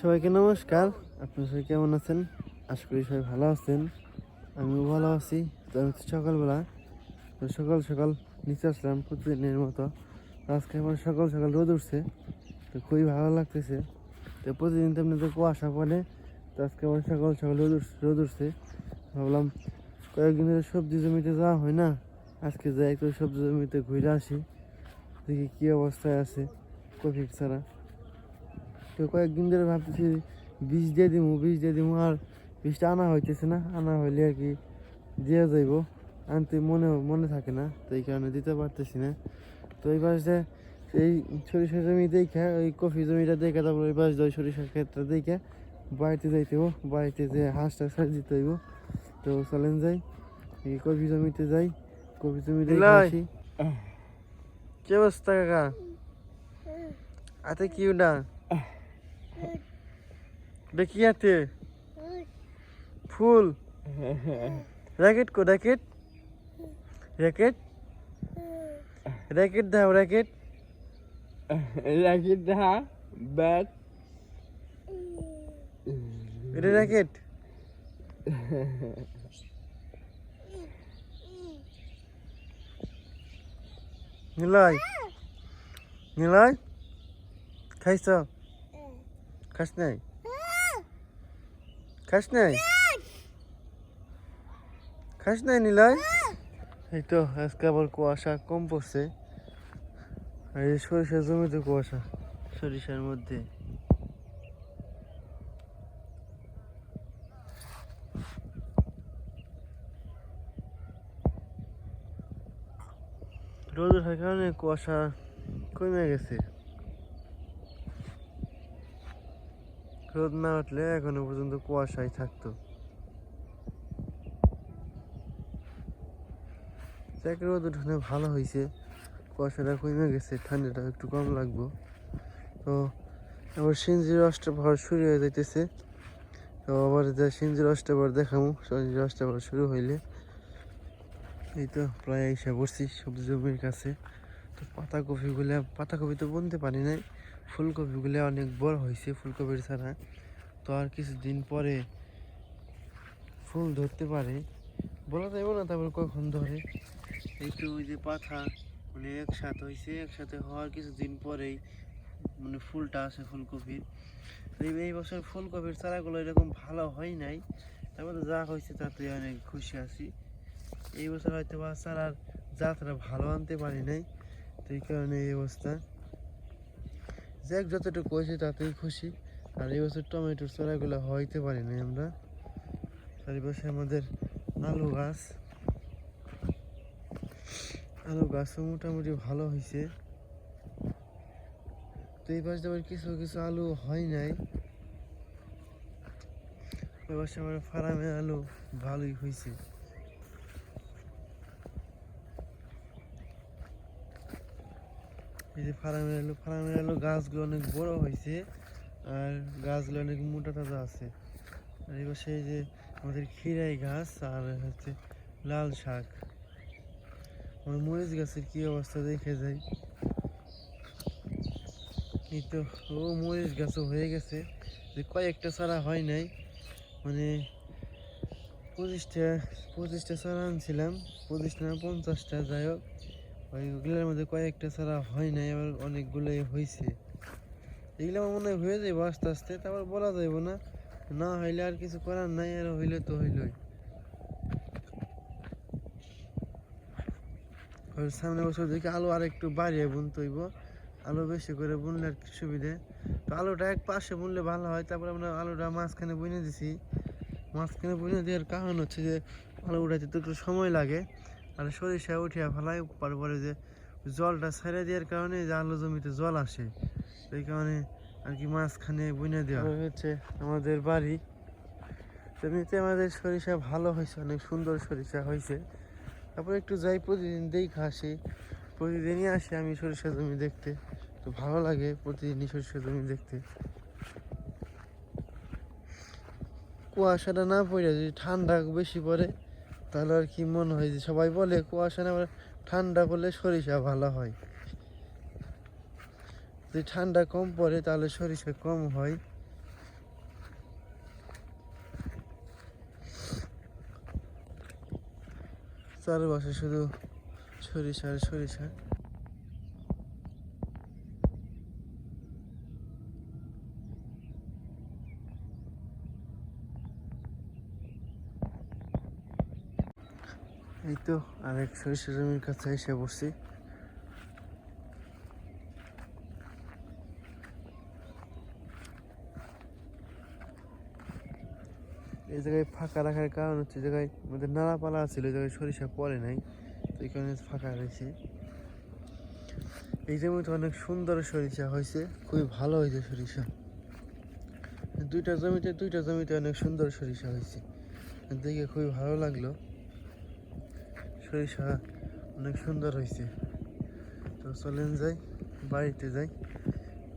সবাইকে নমস্কার। আপনি সবাই কেমন আছেন? আশা করি সবাই ভালো আছেন। আমিও ভালো আছি। তো আমি সকালবেলা সকাল সকাল নিচে আসলাম প্রতিদিনের মতো। আজকে আমার সকাল সকাল রোদ উঠছে, তো খুবই ভালো লাগতেছে। তো প্রতিদিন তো এমনিতে কুয়াশা পড়ে, তো আজকে আমার সকাল সকাল রোদ উঠছে রোদ উঠছে। ভাবলাম কয়েকদিন সবজি জমিতে যাওয়া হয় না, আজকে যাই একটু সবজি জমিতে ঘুরে আসি, দেখি কী অবস্থায় আছে কফি ছাড়া। তো কয়েকদিন ধরে ভাবতেছি বীজ দিয়ে দিমু বীজ দিয়ে দিমু আর বীজটা আনা হইতেছে না। আনা হইলে আর কি দিয়ে যাইব। আনতে মনে মনে থাকে না তো এই কারণে দিতে পারতেছি না। তো এই পাশে এই সরিষা জমি দেখে ওই কফি জমিটা দেখে তারপর ওই পাশে ওই সরিষার ক্ষেতটা দেখে বাড়িতে যাইতে হব বাড়িতে যে হাঁসটা সার দিতে হইব। তো চলেন যাই এই কফি জমিতে যাই। কফি জমিতে। আসি। কি অবস্থা কাকা? আতে কি ওটা? দেখি হাতে ফুল। র্যাকেট কো র্যাকেট। র্যাকেট। র্যাকেট দাও র্যাকেট। রাখি দা ব্যাট এটা র্যাকেট। নিলয়। নিলয় খাইছ? খাস নাই? খাস নাই? খাস নাই নিলয়? এই তো, আজকে আবার কুয়াশা কম পড়ছে। আর এই সরিষার জমিতে কুয়াশা। সরিষার মধ্যে। রোদ ওঠার কারণে কুয়াশা কমে গেছে। রোদ না উঠলে এখনও পর্যন্ত কুয়াশাই থাকতো। রোদ উঠোনে ভালো হয়েছে কুয়াশাটা কমে গেছে ঠান্ডাটা একটু কম লাগবো। তো আবার সিঞ্জির অষ্টপ্রহর শুরু হয়ে যাইতেছে। তো আবার যা সিঞ্জির অষ্টপ্রহর দেখামু সিঞ্জির অষ্টপ্রহর শুরু হইলে এই তো প্রায় এসে বসছি সবজি জমির কাছে। তো পাতাকপিগুলো পাতাকপি তো বলতে পারি নাই। ফুলকপিগুলো অনেক বড় হয়েছে ফুলকপির ছাড়া তো আর কিছুদিন পরে ফুল ধরতে পারে। বলা যাবে না তারপর কখন ধরে। তো ওই যে পাতা মানে একসাথে হয়েছে একসাথে হওয়ার কিছুদিন পরেই মানে ফুলটা আসে ফুলকপির। এই বছর ফুলকপির চারাগুলো এরকম ভালো হয় নাই। তারপরে যা হয়েছে তাতে অনেক খুশি আছি। এই বছর হয়তো বা চারার জাতটা ভালো আনতে পারি নাই। তো এই কারণে এই অবস্থা। যাক, যতটুকু হয়েছে তাতেই খুশি। আর এই বছর টমেটোর চারাগুলো হইতে পারি নাই আমরা। চারিপাশে আমাদের আলু গাছ। আলু গাছও মোটামুটি ভালো হয়েছে। তো এই পাশে আবার কিছু কিছু আলু হয় নাই। এবার আমার ফার্মে আলু ভালোই হয়েছে। এই যে ফার্মের আলু ফার্মের আলু গাছগুলো অনেক বড় হয়েছে, আর গাছগুলো অনেক মোটা তাজা আছে। আর এবার সেই যে আমাদের খিরাই গাছ, আর হচ্ছে লাল শাক। আমার মরিচ গাছের কি অবস্থা দেখে যাই। এই তো, ও মরিচ গাছও হয়ে গেছে। যে কয়েকটা ছাড়া হয় নাই মানে পঁচিশটা পঁচিশটা ছাড়া আনছিলাম পঁচিশটা না পঞ্চাশটা, যাই হোক। ওইগুলোর মধ্যে কয়েকটা ছাড়া হয় নাই, আবার অনেকগুলোই হয়েছে এগুলো আমার মনে হয় হয়ে যাবে আস্তে আস্তে, তারপর বলা যাইব না। না হইলে আর কিছু করার নাই, আর হইলে তো হইলই। সামনে বছর দেখি আলু আর একটু বাড়িয়ে বুনতে হইব। আলু বেশি করে বুনলে আর কি সুবিধে। তো আলুটা এক পাশে বুনলে ভালো হয়, তারপরে আমরা আলুটা মাঝখানে বুনে দিছি। মাঝখানে বুনে দেওয়ার কারণ হচ্ছে যে, আলু উঠাইতে তো একটু সময় লাগে। আর সরিষা উঠিয়া ফেলাই তারপরে যে জলটা ছেড়ে দেওয়ার কারণে যে আলু জমিতে জল আসে, সেই কারণে আর কি মাঝখানে বুনে দেওয়া। হচ্ছে আমাদের বাড়ি। এমনিতে আমাদের সরিষা ভালো হয়েছে, অনেক সুন্দর সরিষা হয়েছে। তারপর একটু যাই, প্রতিদিন দেখে আসি। প্রতিদিনই আসি আমি সরিষা জমি দেখতে। তো ভালো লাগে প্রতিদিনই সরিষা জমি দেখতে। কুয়াশাটা না পড়ে যদি ঠান্ডা বেশি পড়ে তাহলে আর কি মনে হয় যে সবাই বলে কুয়াশা না ঠান্ডা পড়লে সরিষা ভালো হয়। যদি ঠান্ডা কম পড়ে তাহলে সরিষা কম হয়। চারপাশে শুধু সরিষা সরিষা। এই তো আরেক সরিষা জমির কাছে এসে পড়ছি এই জায়গায় ফাঁকা রাখার কারণ হচ্ছে জায়গায় আমাদের নাড়াপালা ছিল ওই জায়গায় সরিষা পড়ে নাই, তো এই কারণে ফাঁকা রয়েছে। এই জমিতে অনেক সুন্দর সরিষা হয়েছে, খুবই ভালো হয়েছে সরিষা। দুইটা জমিতে দুইটা জমিতে অনেক সুন্দর সরিষা হয়েছে। দেখে খুবই ভালো লাগল। সরিষা অনেক সুন্দর হয়েছে তো চলেন যাই, বাড়িতে যাই।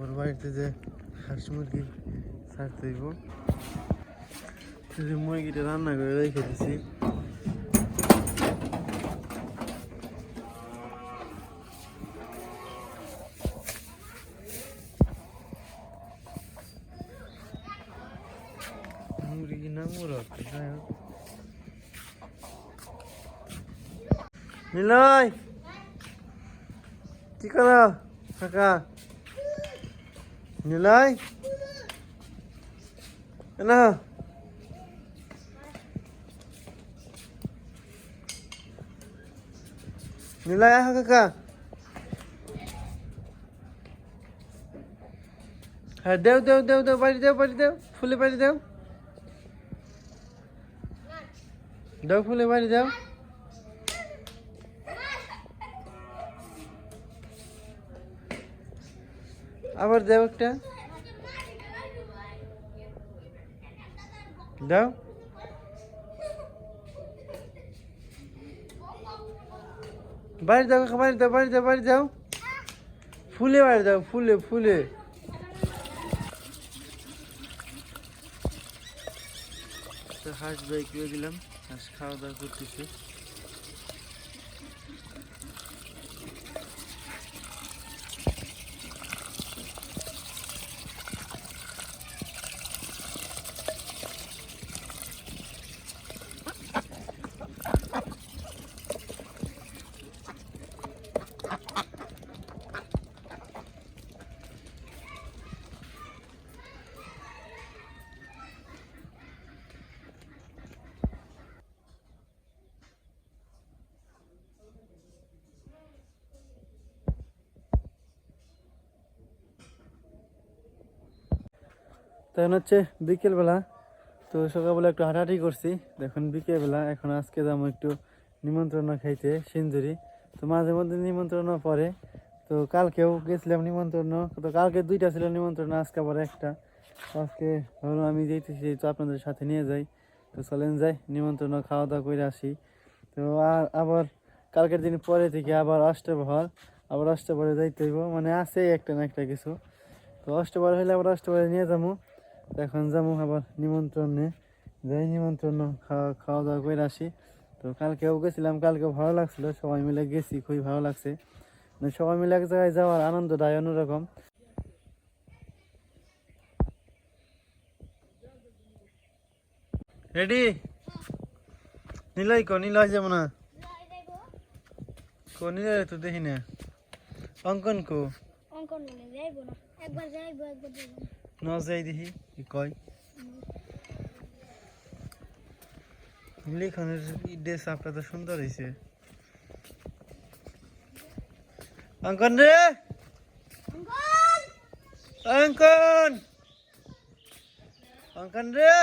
ওর বাড়িতে যে হাঁস মুরগি ছাড়তে হইব। মুরগিটা রান্না করে রেখে দিছি। মুরগি না মুরগ যাই হোক। নিলয় কি করো কাকা নিলয় না নিলয় আহ কাকা হ্যাঁ দেও দেও দেও দেও বাড়ি দেও বাড়ি দেও ফুলে বাড়ি দেও দাও ফুলে বাড়ি দাও আবার দাও একটা। দাও। বাড়ি দাও বাড়ি দাও বাড়ি দাও বাড়ি দাও। ফুলে বাড়ি দাও, ফুলে ফুলে। হাঁস বাই করে দিলাম, হাঁস খাওয়া দাওয়া করতেছে। তখন হচ্ছে বিকেলবেলা, তো সকালবেলা একটু হাঁটাহাঁটি করছি। দেখুন বিকেলবেলা, এখন আজকে যাব একটু নিমন্ত্রণ খাইতে সিঞ্জুরি তো মাঝে মধ্যে নিমন্ত্রণ পরে তো কালকেও গেছিলাম নিমন্ত্রণ। তো কালকে দুইটা ছিল নিমন্ত্রণ, আজকে আবার একটা। আজকে ভাবলাম আমি যেতেছি তো আপনাদের সাথে নিয়ে যাই। তো চলেন যাই, নিমন্ত্রণ খাওয়া দাওয়া করে আসি। তো আর আবার কালকের দিন পরে থেকে আবার অষ্টপ্রহর, আবার অষ্টপ্রহরে যাইতে হইব। মানে আছে একটা না একটা কিছু। তো অষ্টপ্রহর হইলে আবার অষ্টপ্রহরে নিয়ে যাব। এখন যাব আবার নিমন্ত্রণে। যাই নিমন্ত্রণ, খাওয়া খাওয়া দাওয়া করে আসি। তো কালকেও গেছিলাম, কালকেও ভালো লাগছিল। সবাই মিলে গেছি, খুবই ভালো লাগছে। মানে সবাই মিলে এক জায়গায় যাওয়ার আনন্দটাই অন্যরকম। রেডি নিলয় কো নিলয় যাব না। কো, নিলয় তো দেখি না অঙ্কন কো? অঙ্কন মনে যাইব না। একবার যাইব একবার যাইব না যাই দেখি কি কয়। লিখনের ড্রেস আপটা তো সুন্দর হয়েছে অঙ্কন রে! অঙ্কন! অঙ্কন! রে!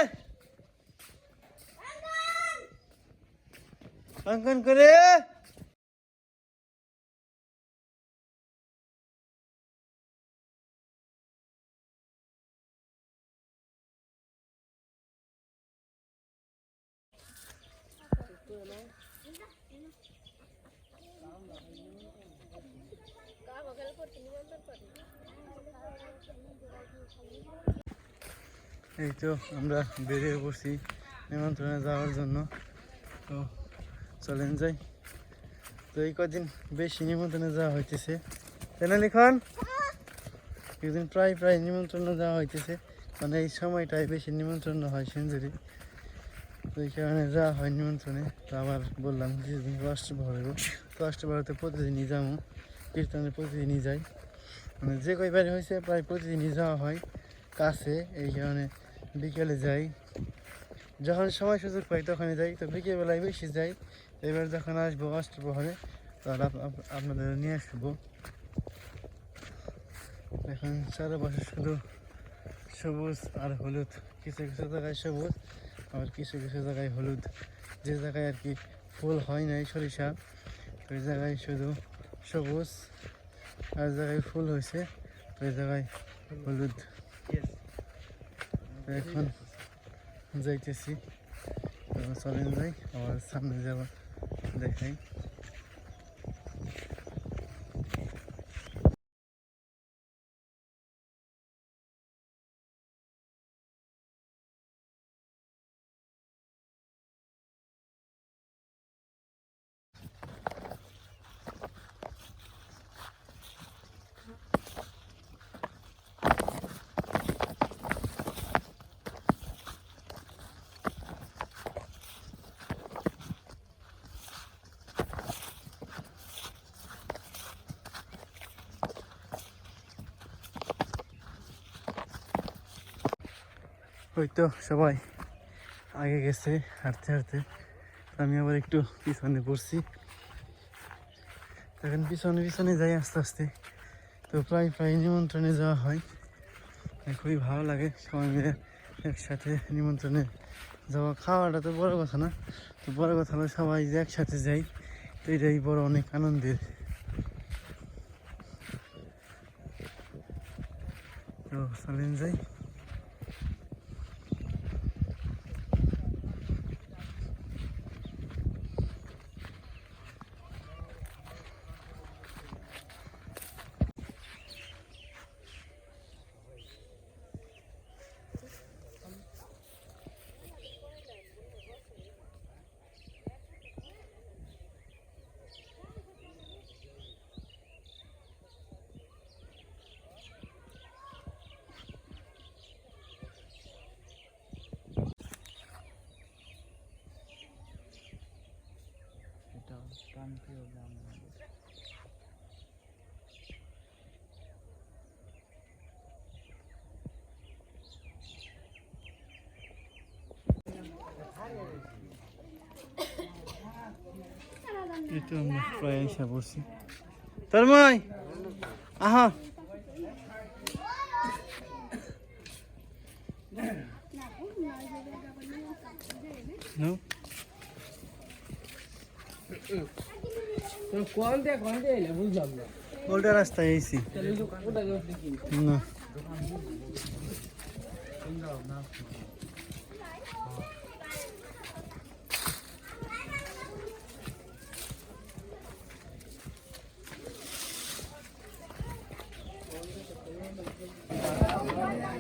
অঙ্কন করে! এই তো আমরা বেরিয়ে পড়ছি নিমন্ত্রণে যাওয়ার জন্য। তো চলেন যাই। তো এই কদিন বেশি নিমন্ত্রণে যাওয়া হইতেছে। তাই না, লিখন? প্রায় প্রায় নিমন্ত্রণে যাওয়া হইতেছে। মানে এই সময়টাই বেশি নিমন্ত্রণ হয় সেঞ্চুরি তো এই কারণে যাওয়া হয় নিমন্ত্রণে তো আবার বললাম যে রাষ্ট্র ভরে তো রাষ্ট্র ভরে প্রতিদিনই যাব, কীর্তনে প্রতিদিনই যাই। মানে যে কয়বারে হয়েছে, প্রায় প্রতিদিনই যাওয়া হয় কাছে, এই কারণে বিকেলে যাই। যখন সময় সুযোগ পাই তখনই যাই, তো বিকেলবেলায় বেশি যাই। এবার যখন আসব অষ্টপ্রহরে তখন আপ- আপ- আপনাদের নিয়ে আসব। এখন চারপাশে শুধু সবুজ আর হলুদ, কিছু কিছু জায়গায় সবুজ। আবার কিছু কিছু জায়গায় হলুদ, যে জায়গায় আর কি ফুল হয় নাই সরিষা, ওই জায়গায় শুধু সবুজ, আর জায়গায় ফুল হয়েছে, ওই জায়গায় হলুদ। এখন যাইতেছি। চলেন যাই, আবার সামনে যাওয়া দেখাই। ওই তো সবাই আগে গেছে, হাঁটতে হাঁটতে। আমি আবার একটু পিছনে পড়ছি। এখন পিছনে পিছনে যাই আস্তে আস্তে। তো প্রায় প্রায় নিমন্ত্রণে যাওয়া হয়। খুবই ভালো লাগে সবাই মিলে একসাথে নিমন্ত্রণে যাওয়া। খাওয়াটা তো বড় কথা না। তো বড় কথা হলো সবাই যে একসাথে যাই, তো এটাই বড় অনেক আনন্দের। তো চলেন যাই। এই তো আমরা প্রায় এসে পড়ছি তন্ময় আহা No? কোন দিয়ে কোন দিয়ে এলে বুঝলাম না উল্টা রাস্তায় এসি তাহলে ওই দোকানটা দেখি না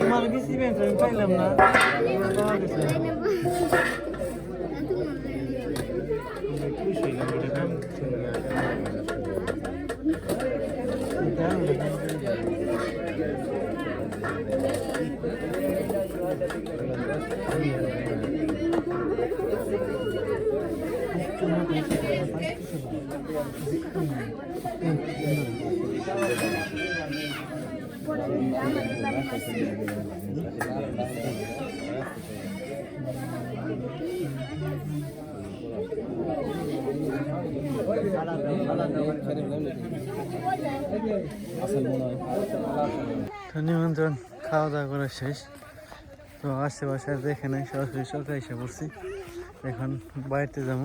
তোমার বেশি পাইলাম না। নিমন্ত্রণ খাওয়া দাওয়া করা শেষ। তো আশেপাশে দেখে নেই, সরাসরি সরকার এসে পড়ছি। এখন বাড়িতে যাব।